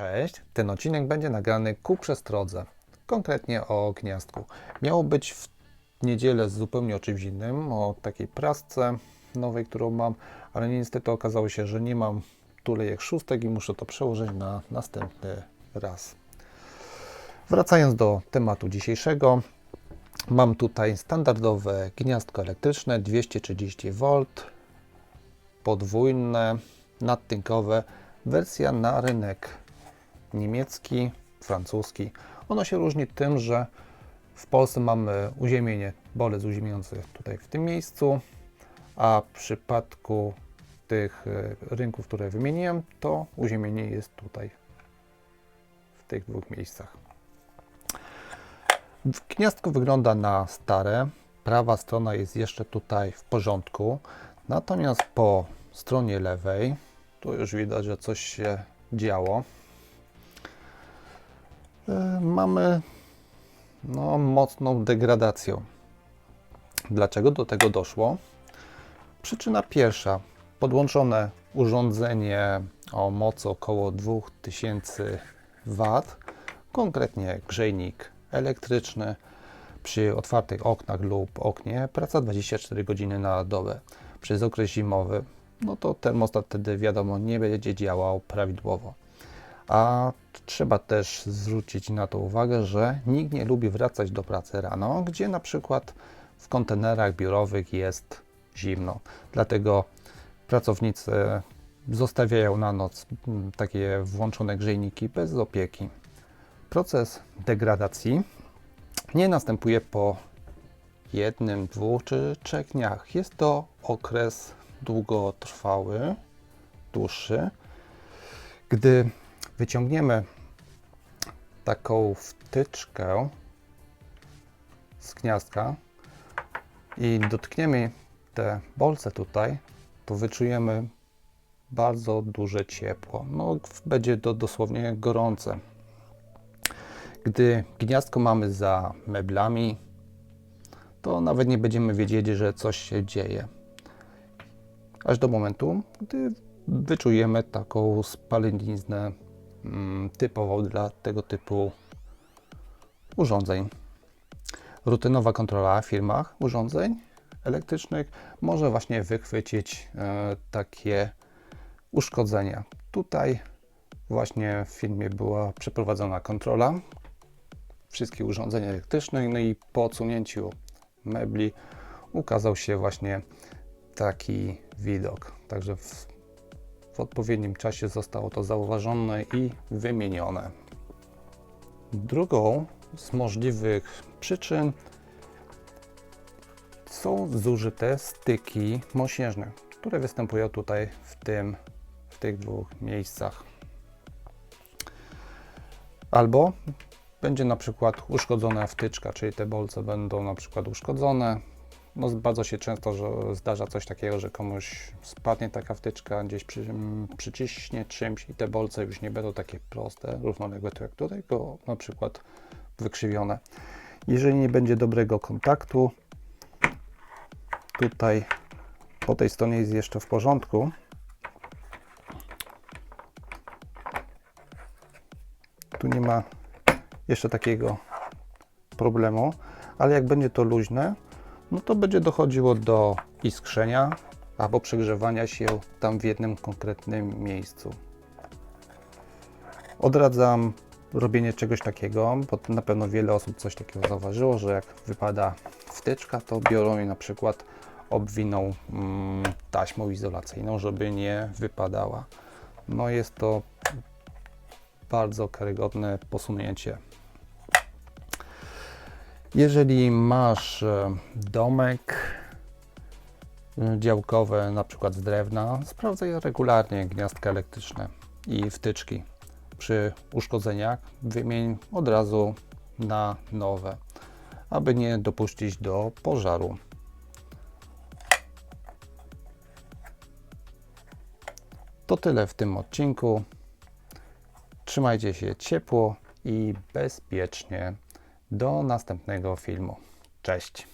Cześć, ten odcinek będzie nagrany ku przestrodze, konkretnie o gniazdku. Miało być w niedzielę zupełnie o czymś innym, o takiej prasce nowej, którą mam, ale niestety okazało się, że nie mam tulejek szóstek i muszę to przełożyć na następny raz. Wracając do tematu dzisiejszego, mam tutaj standardowe gniazdko elektryczne 230V, podwójne, nadtynkowe, wersja na rynek niemiecki, francuski. Ono się różni tym, że w Polsce mamy uziemienie, bolec uziemiający tutaj w tym miejscu, a w przypadku tych e, rynków, które wymieniłem, to uziemienie jest tutaj, w tych dwóch miejscach. Gniazdko wygląda na stare. Prawa strona jest jeszcze tutaj w porządku. Natomiast po stronie lewej, tu już widać, że coś się działo. E, Mamy no, mocną degradację. Dlaczego do tego doszło? Przyczyna pierwsza. Podłączone urządzenie o mocy około 2000 W, konkretnie grzejnik elektryczny przy otwartych oknach lub oknie, praca 24 godziny na dobę. Przez okres zimowy, no to termostat wtedy wiadomo nie będzie działał prawidłowo. A trzeba też zwrócić na to uwagę, że nikt nie lubi wracać do pracy rano, gdzie na przykład w kontenerach biurowych jest zimno. Dlatego pracownicy zostawiają na noc mm, takie włączone grzejniki bez opieki. Proces degradacji nie następuje po jednym, dwóch czy trzech dniach. Jest to okres długotrwały, dłuższy. Gdy wyciągniemy taką wtyczkę z gniazdka i dotkniemy te bolce tutaj, to wyczujemy bardzo duże ciepło. No, będzie to dosłownie gorące. Gdy gniazdko mamy za meblami, to nawet nie będziemy wiedzieli, że coś się dzieje. Aż do momentu, gdy wyczujemy taką spaleniznę mm, typową dla tego typu urządzeń. Rutynowa kontrola w firmach urządzeń elektrycznych może właśnie wychwycić e, takie uszkodzenia. Tutaj właśnie w filmie była przeprowadzona kontrola wszystkich urządzeń elektrycznych, no i po odsunięciu mebli ukazał się właśnie taki widok. Także w, w odpowiednim czasie zostało to zauważone i wymienione. Drugą z możliwych przyczyn są zużyte styki mosiężne, które występują tutaj w, tym, w tych dwóch miejscach. Albo będzie na przykład uszkodzona wtyczka, czyli te bolce będą na przykład uszkodzone. No, bardzo się często że zdarza coś takiego, że komuś spadnie taka wtyczka, gdzieś przy, przyciśnie czymś i te bolce już nie będą takie proste, równoległe jak tutaj, tylko na przykład wykrzywione. Jeżeli nie będzie dobrego kontaktu, tutaj po tej stronie jest jeszcze w porządku. Tu nie ma jeszcze takiego problemu, ale jak będzie to luźne, no to będzie dochodziło do iskrzenia albo przegrzewania się tam w jednym konkretnym miejscu. Odradzam robienie czegoś takiego, bo na pewno wiele osób coś takiego zauważyło, że jak wypada wtyczka, to biorą i na przykład obwiną mm, taśmą izolacyjną, żeby nie wypadała. No jest to bardzo karygodne posunięcie. Jeżeli masz e, domek e, działkowy, na przykład z drewna, sprawdzaj regularnie gniazdka elektryczne i wtyczki. Przy uszkodzeniach wymień od razu na nowe, aby nie dopuścić do pożaru. To tyle w tym odcinku. Trzymajcie się ciepło i bezpiecznie. Do następnego filmu. Cześć.